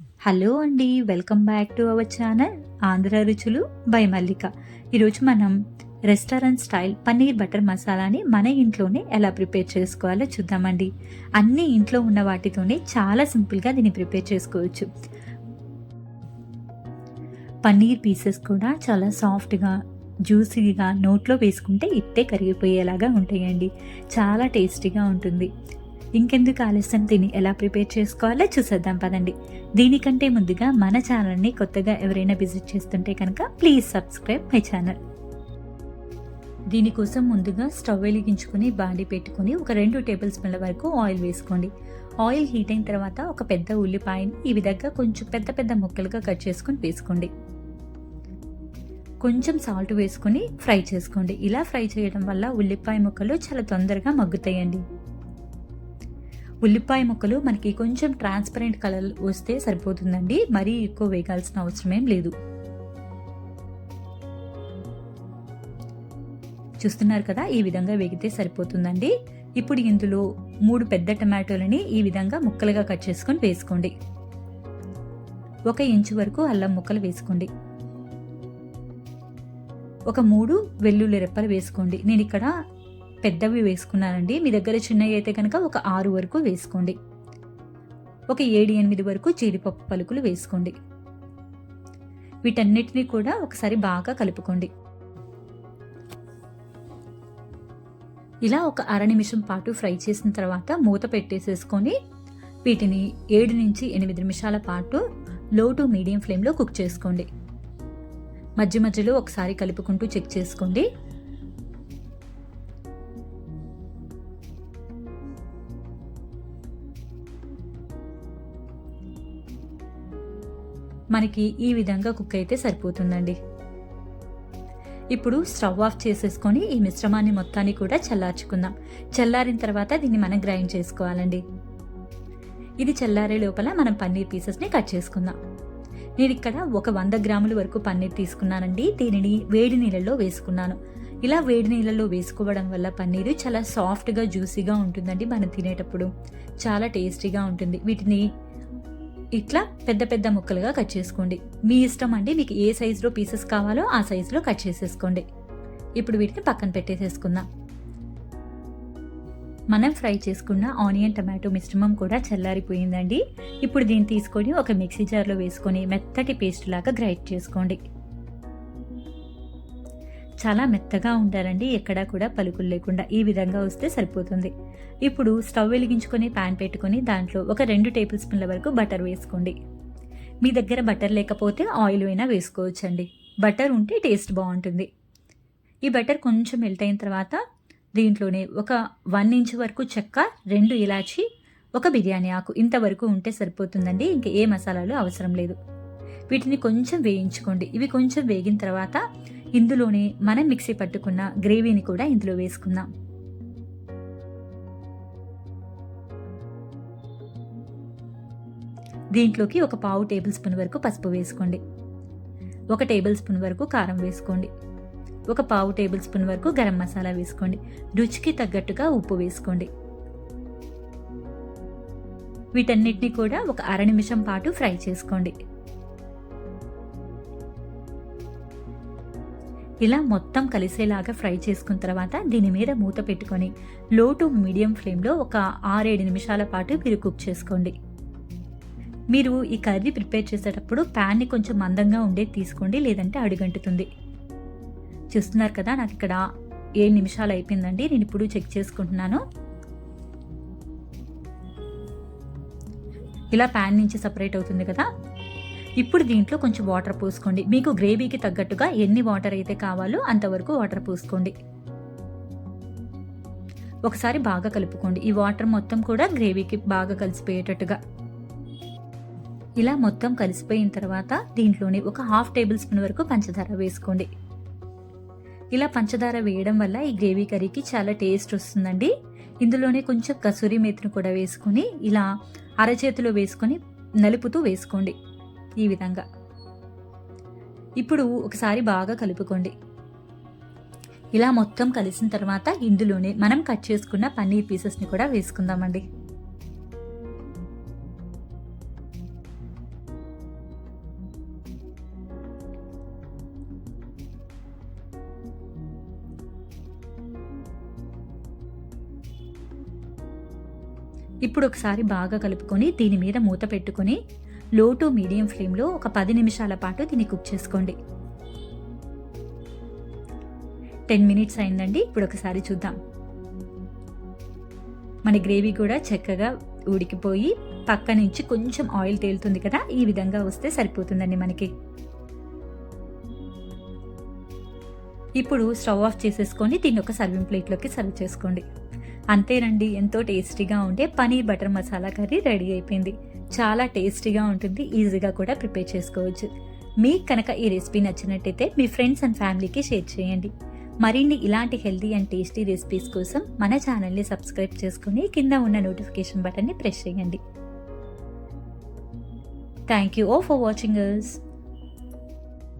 Hello అండి welcome back to our channel Andhra రుచులు by మల్లిక. ఈరోజు మనం రెస్టారెంట్ స్టైల్ పన్నీర్ బటర్ మసాలాని మన ఇంట్లోనే ఎలా ప్రిపేర్ చేసుకోవాలో చూద్దామండి. అన్ని ఇంట్లో ఉన్న వాటితోనే చాలా సింపుల్గా దీన్ని ప్రిపేర్ చేసుకోవచ్చు. పన్నీర్ పీసెస్ కూడా చాలా సాఫ్ట్గా జ్యూసీగా నోట్లో వేసుకుంటే ఇట్టే కరిగిపోయేలాగా ఉంటాయండి. చాలా టేస్టీగా ఉంటుంది. ఇంకెందుకు ఆలస్యం? దీన్ని ఎలా ప్రిపేర్ చేసుకోవాలో చూసేద్దాం పదండి. దీనికంటే ముందుగా మన ఛానల్ని కొత్తగా ఎవరైనా విజిట్ చేస్తుంటే కనుక ప్లీజ్ సబ్స్క్రైబ్ మై ఛానల్. దీనికోసం ముందుగా స్టవ్ వెలిగించుకుని బాండి పెట్టుకుని ఒక రెండు టేబుల్ స్పూన్ల వరకు ఆయిల్ వేసుకోండి. ఆయిల్ హీట్ అయిన తర్వాత ఒక పెద్ద ఉల్లిపాయని ఈ విధంగా కొంచెం పెద్ద పెద్ద ముక్కలుగా కట్ చేసుకుని వేసుకోండి. కొంచెం సాల్ట్ వేసుకుని ఫ్రై చేసుకోండి. ఇలా ఫ్రై చేయడం వల్ల ఉల్లిపాయ ముక్కలు చాలా తొందరగా మగ్గుతాయండి. ఉల్లిపాయ ముక్కలు మనకి కొంచెం ట్రాన్స్పరెంట్ కలర్ వస్తే సరిపోతుందండి. మరీ ఎక్కువ వేగాల్సిన అవసరం ఏం లేదు. చూస్తున్నారు కదా ఈ విధంగా వేగితే సరిపోతుందండి. ఇప్పుడు ఇందులో మూడు పెద్ద టమాటోలని ఈ విధంగా ముక్కలుగా కట్ చేసుకొని వేసుకోండి. ఒక ఇంచు వరకు అల్లం ముక్కలు వేసుకోండి. ఒక మూడు వెల్లుల్లి రెప్పలు వేసుకోండి. నేను ఇక్కడ పెద్దవి వేసుకున్నానండి. మీ దగ్గర చిన్నవి అయితే కనుక ఒక ఆరు వరకు వేసుకోండి. ఒక ఏడు ఎనిమిది వరకు జీడిపప్పు పలుకులు వేసుకోండి. వీటన్నిటిని కూడా ఒకసారి బాగా కలుపుకోండి. ఇలా ఒక అర నిమిషం పాటు ఫ్రై చేసిన తర్వాత మూత పెట్టేసేసుకొని వీటిని ఏడు నుంచి ఎనిమిది నిమిషాల పాటు లో టు మీడియం ఫ్లేమ్లో కుక్ చేసుకోండి. మధ్య మధ్యలో ఒకసారి కలుపుకుంటూ చెక్ చేసుకోండి. మనకి ఈ విధంగా కుక్ అయితే సరిపోతుందండి. ఇప్పుడు స్టవ్ ఆఫ్ చేసేసుకొని ఈ మిశ్రమాన్ని మొత్తాన్ని కూడా చల్లార్చుకుందాం. చల్లారిన తర్వాత దీన్ని మనం గ్రైండ్ చేసుకోవాలండి. ఇది చల్లారే లోపల మనం పన్నీర్ పీసెస్ని కట్ చేసుకుందాం. నేను ఇక్కడ ఒక వంద గ్రాముల వరకు పన్నీర్ తీసుకున్నానండి. దీనిని వేడి నీళ్ళల్లో వేసుకున్నాను. ఇలా వేడి నీళ్ళల్లో వేసుకోవడం వల్ల పన్నీరు చాలా సాఫ్ట్గా జ్యూసీగా ఉంటుందండి మనం తినేటప్పుడు. చాలా టేస్టీగా ఉంటుంది. వీటిని ఇట్లా పెద్ద పెద్ద ముక్కలుగా కట్ చేసుకోండి. మీ ఇష్టం అండి మీకు ఏ సైజులో పీసెస్ కావాలో ఆ సైజులో కట్ చేసేసుకోండి. ఇప్పుడు వీటిని పక్కన పెట్టేసేసుకుందాం. మనం ఫ్రై చేసుకున్న ఆనియన్ టమాటో మిశ్రమం కూడా చల్లారిపోయిందండి. ఇప్పుడు దీన్ని తీసుకొని ఒక మిక్సీ జార్లో వేసుకొని మెత్తటి పేస్ట్ లాగా గ్రైండ్ చేసుకోండి. చాలా మెత్తగా ఉండాలండి ఎక్కడా కూడా పలుకులు లేకుండా. ఈ విధంగా వస్తే సరిపోతుంది. ఇప్పుడు స్టవ్ వెలిగించుకొని ప్యాన్ పెట్టుకొని దాంట్లో ఒక రెండు టేబుల్ స్పూన్ల వరకు బటర్ వేసుకోండి. మీ దగ్గర బటర్ లేకపోతే ఆయిల్ అయినా వేసుకోవచ్చండి. బటర్ ఉంటే టేస్ట్ బాగుంటుంది. ఈ బటర్ కొంచెం మెల్ట్ అయిన తర్వాత దీంట్లోనే ఒక వన్ ఇంచ్ వరకు చెక్క రెండు ఇలాచి ఒక బిర్యానీ ఆకు ఇంతవరకు ఉంటే సరిపోతుందండి. ఇంకా ఏ మసాలాలు అవసరం లేదు. వీటిని కొంచెం వేయించుకోండి. ఇవి కొంచెం వేగిన తర్వాత ఇందులోనే మనం మిక్సీ పట్టుకున్న గ్రేవీని కూడా ఇందులో వేసుకుందాం. దీంట్లోకి ఒక పావు టేబుల్ స్పూన్ వరకు పసుపు వేసుకోండి. ఒక టేబుల్ స్పూన్ వరకు కారం వేసుకోండి. ఒక పావు టేబుల్ స్పూన్ వరకు గరం మసాలా వేసుకోండి. రుచికి తగ్గట్టుగా ఉప్పు వేసుకోండి. వీటన్నిటిని కూడా ఒక అర నిమిషం పాటు ఫ్రై చేసుకోండి. ఇలా మొత్తం కలిసేలాగా ఫ్రై చేసుకున్న తర్వాత దీని మీద మూత పెట్టుకొని లో టు మీడియం ఫ్లేమ్లో ఒక ఆరేడు నిమిషాల పాటు మీరు కుక్ చేసుకోండి. మీరు ఈ కర్రీ ప్రిపేర్ చేసేటప్పుడు ప్యాన్ని కొంచెం మందంగా ఉండేది తీసుకోండి లేదంటే అడుగంటుతుంది. చూస్తున్నారు కదా నాకు ఇక్కడ ఏడు నిమిషాలు అయిపోయిందండి. నేను ఇప్పుడు చెక్ చేసుకుంటున్నాను. ఇలా ప్యాన్ నుంచి సపరేట్ అవుతుంది కదా. ఇప్పుడు దీంట్లో కొంచెం వాటర్ పోసుకోండి. మీకు గ్రేవీకి తగ్గట్టుగా ఎన్ని వాటర్ అయితే కావాలో అంతవరకు వాటర్ పోసుకోండి. ఒకసారి బాగా కలుపుకోండి. ఈ వాటర్ మొత్తం కూడా గ్రేవీకి బాగా కలిసిపోయేటట్టుగా. ఇలా మొత్తం కలిసిపోయిన తర్వాత దీంట్లోనే ఒక హాఫ్ టేబుల్ స్పూన్ వరకు పంచదార వేసుకోండి. ఇలా పంచదార వేయడం వల్ల ఈ గ్రేవీ కర్రీకి చాలా టేస్ట్ వస్తుందండి. ఇందులోనే కొంచెం కసూరి మేతిని కూడా వేసుకొని ఇలా అరచేతిలో వేసుకొని నలుపుతూ వేసుకోండి. ఈ విధంగా. ఇప్పుడు ఒకసారి బాగా కలుపుకోండి. ఇలా మొత్తం కలిసిన తర్వాత ఇందులోనే మనం కట్ చేసుకున్న పన్నీర్ పీసెస్ని కూడా వేసుకుందామండి. ఇప్పుడు ఒకసారి బాగా కలుపుకొని దీని మీద మూత పెట్టుకొని లో టు మీడియం ఫ్లేమ్లో ఒక పది నిమిషాల పాటు దీన్ని కుక్ చేసుకోండి. టెన్ మినిట్స్ అయిందండి ఇప్పుడు ఒకసారి చూద్దాం. మన గ్రేవీ కూడా చక్కగా ఉడికిపోయి పక్క నుంచి కొంచెం ఆయిల్ తేలుతుంది కదా ఈ విధంగా వస్తే సరిపోతుందండి మనకి. ఇప్పుడు స్టవ్ ఆఫ్ చేసేసుకొని దీన్ని ఒక సర్వింగ్ ప్లేట్లోకి సర్వ్ చేసుకోండి. అంతేనండి ఎంతో టేస్టీగా ఉండే paneer butter masala curry ready అయిపోయింది. చాలా టేస్టీగా ఉంటుంది ఈజీగా కూడా ప్రిపేర్ చేసుకోవచ్చు. మీకు కనుక ఈ రెసిపీ నచ్చినట్టయితే మీ ఫ్రెండ్స్ అండ్ ఫ్యామిలీకి షేర్ చేయండి. మరిన్ని ఇలాంటి హెల్తీ అండ్ టేస్టీ రెసిపీస్ కోసం మన ఛానల్ని సబ్స్క్రైబ్ చేసుకుని కింద ఉన్న నోటిఫికేషన్ బటన్ని ప్రెస్ చేయండి. థ్యాంక్ యూ ఓ ఫర్ వాచింగ్ అస్